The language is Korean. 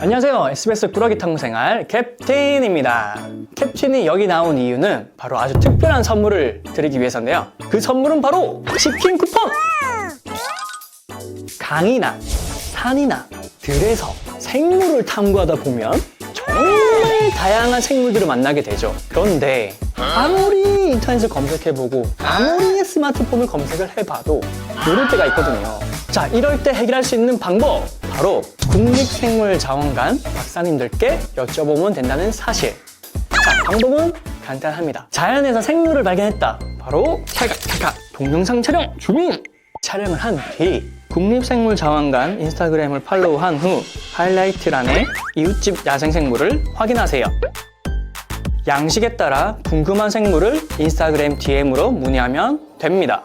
안녕하세요. SBS 꾸러기 탐구생활 캡틴입니다. 캡틴이 여기 나온 이유는 바로 아주 특별한 선물을 드리기 위해서인데요. 그 선물은 바로 치킨 쿠폰! 강이나 산이나 들에서 생물을 탐구하다 보면 정말 다양한 생물들을 만나게 되죠. 그런데 아무리 인터넷을 검색해보고 아무리 스마트폰을 검색을 해봐도 모를 때가 있거든요. 자, 이럴 때 해결할 수 있는 방법 바로 국립생물자원관 박사님들께 여쭤보면 된다는 사실. 자, 방법은 간단합니다. 자연에서 생물을 발견했다. 바로 찰칵 찰칵 동영상 촬영 주민! 촬영을 한 뒤 국립생물자원관 인스타그램을 팔로우한 후 하이라이트란에 이웃집 야생생물을 확인하세요. 양식에 따라 궁금한 생물을 인스타그램 DM으로 문의하면 됩니다.